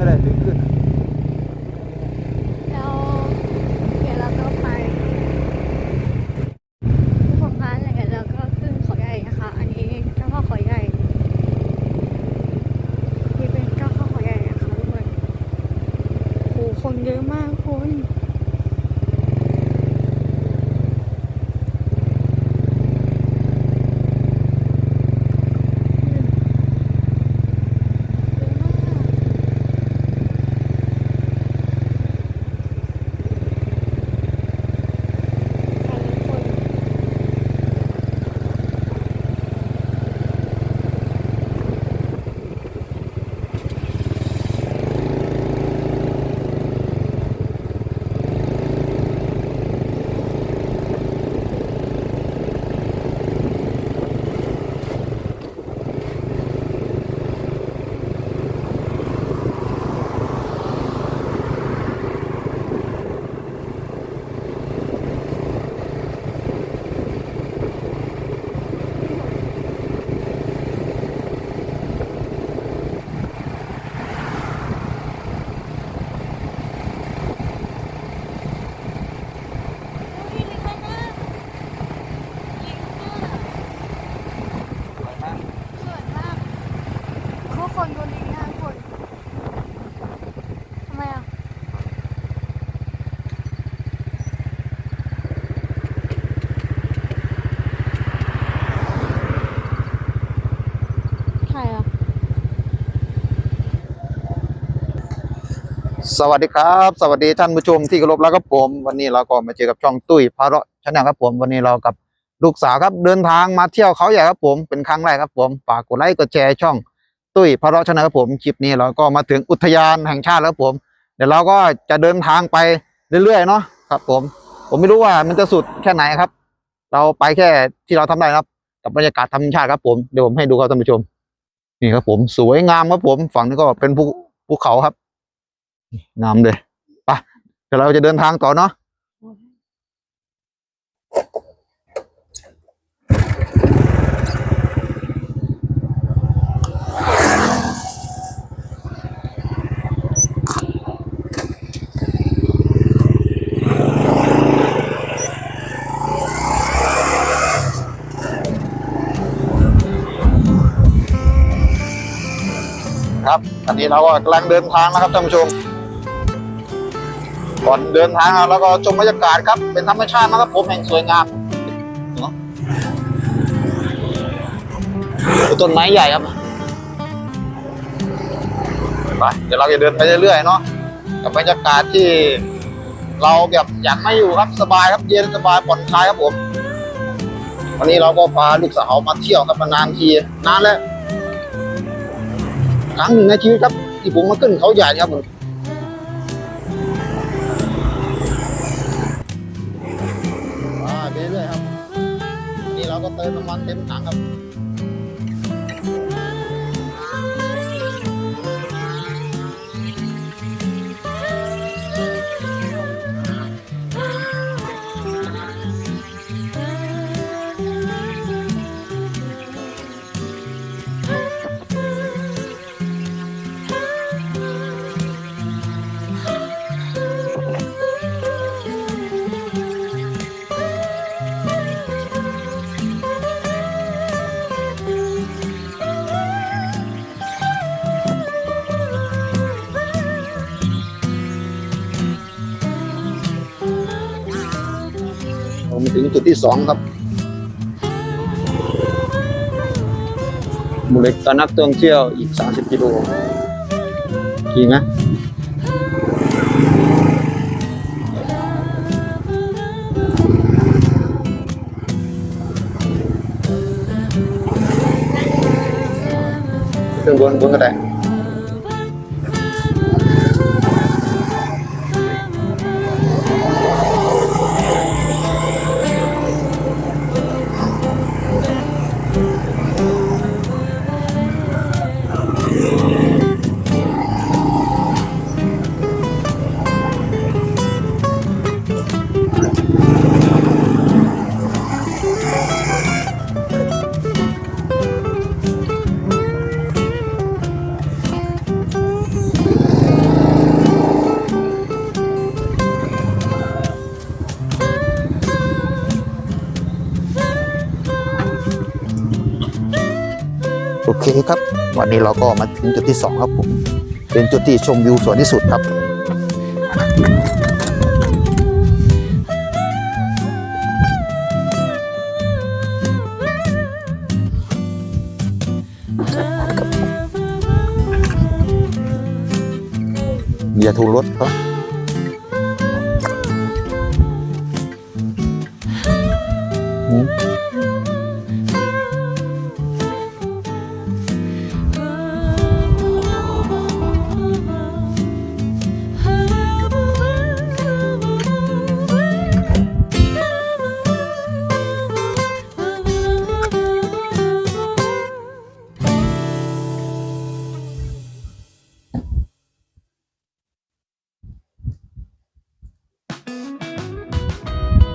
ไม่ได้ดึงขึ้นแล้วเดี๋ยวเราก็ไปผมพานเดี๋ยวก็ขึ้นเขาใหญ่นะคะ อันนี้เจ้าพ่อเขาใหญ่นี่เป็นเจ้าพ่อเขาใหญ่นะคะทุกคนโหคนเยอะมากคุณเยอะมาก สวยมากเขาคนดูลิงห้าคนทำไมอะ ใครอะ สวัสดีครับ สวัสดีท่านผู้ชมที่เคารพแล้วครับผม วันนี้เราก็มาเจอกับช่องตุ้ยพาเระชาแนลครับผม วันนี้เรากับลูกสาวครับเดินทางมาเที่ยวเขาใหญ่ครับผมเป็นครั้งแรกครับผมฝากกดไลค์กดแชร์ช่องตุ้ยพาเระชาแนลครับผมคลิปนี้เราก็มาถึงอุทยานแห่งชาติแล้วครับผม เดี๋ยวเราก็จะเดินทางไปเรื่อยๆเนาะครับผม ผมไม่รู้ว่ามันจะสุดแค่ไหนครับ เราไปแค่ที่เราทำได้ครับ กับบรรยากาศธรรมชาติครับผมเดี๋ยวผมให้ดูครับท่านผู้ชม นี่ครับผม สวยงามครับผมฝั่งนี้ก็เป็นภูภูเขาครับ งามเลยไปเดี๋ยวเราจะเดินทางต่อเนาะครับอันนี้เราก็กำลังเดินทางนะครับท่านผู้ชม ก่อนเดินทางเราก็ชมบรรยากาศครับ เป็นธรรมชาตินะครับผมแห่งสวยงามเนอะต้นไม้ใหญ่ครับไปเดี๋ยวเราจะเดินไปเรื่อยๆเนาะกับบรรยากาศที่เราแบบอยากไม่อยู่ครับสบายครับเย็นสบายผ่อนคลายครับผมวันนี้เราก็พาลูกสาวมาเที่ยวครับมานานทีนานแล้วครั้งหนึ่งในชีวิตครับ ที่ผมมาขึ้นเขาใหญ่ครับผม นี่เราก็เจุดที่สองครับหมูเล็กตอนนักท่องเที่ยวอีกสามสิบกิโลขี่ไหมขึ้นบนบนก็ได้ นี้เราก็มาถึงจุดที่สองครับผม เป็นจุดที่ชมวิวสวยที่สุดครับ อย่าถูกรถเขา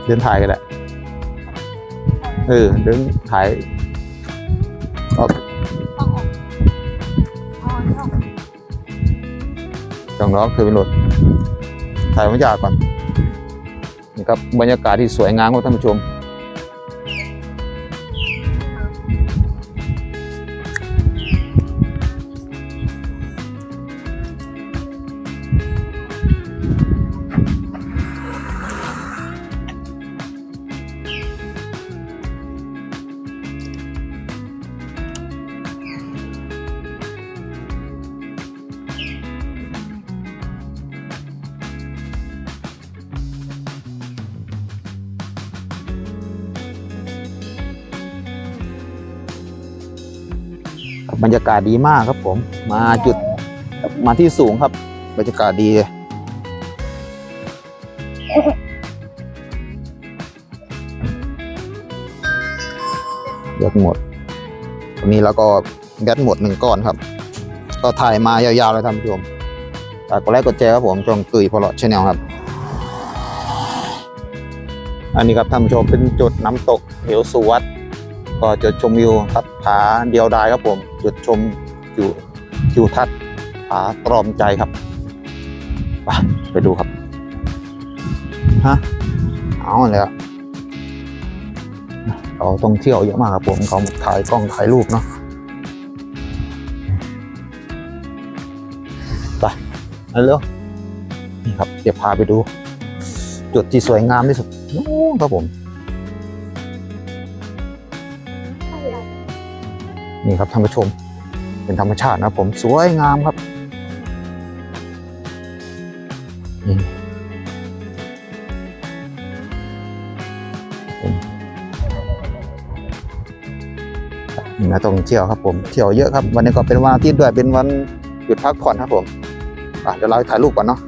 เดินถ่ายกันแหละเออ เดินถ่ายออกต้องออกอ๋อต้องออกจังล้อคือเป็นรถถ่ายบรรยากาศก่อนนี่ครับบรรยากาศที่สวยงามครับท่านผู้ชม บรรยากาศดีมากครับผม มาจุดมาที่สูงครับ บรรยากาศดีเลยเลือกหมดวันนี้แล้วก็แบตหมดหนึ่งก้อนครับ ก็ถ่ายมายาวๆเลยท่านผู้ชมฝากกดไลค์กดแชร์ครับผมจองตุยพอลอชแนลครับ อันนี้ครับท่านผู้ชมเป็นจุดน้ำตกเหวสุวัต ก็จุดชมวิวครับผาเดียวดายครับผมจุดชมอยู่ทิวทัศน์ผาตรอมใจครับไปไปดูครับฮะเอาเลยอะเราต้องเที่ยวเยอะมากครับผมเขาถ่ายกล้องถ่ายรูปเนาะไปเร็วนี่ครับเดี๋ยวพาไปดู จุดที่สวยงามที่สุดนู้นครับผม นี่ครับท่านผู้ชม เป็นธรรมชาตินะครับผมสวยงามครับนี่มนี่นะต้องเที่ยวครับผมเที่ยวเยอะครับ วันนี้ก็เป็นวันอาทิตย์ด้วยเป็นวันหยุดพักผ่อนครับผมเดี๋ยวเราถ่ายรูปก่อนเนาะ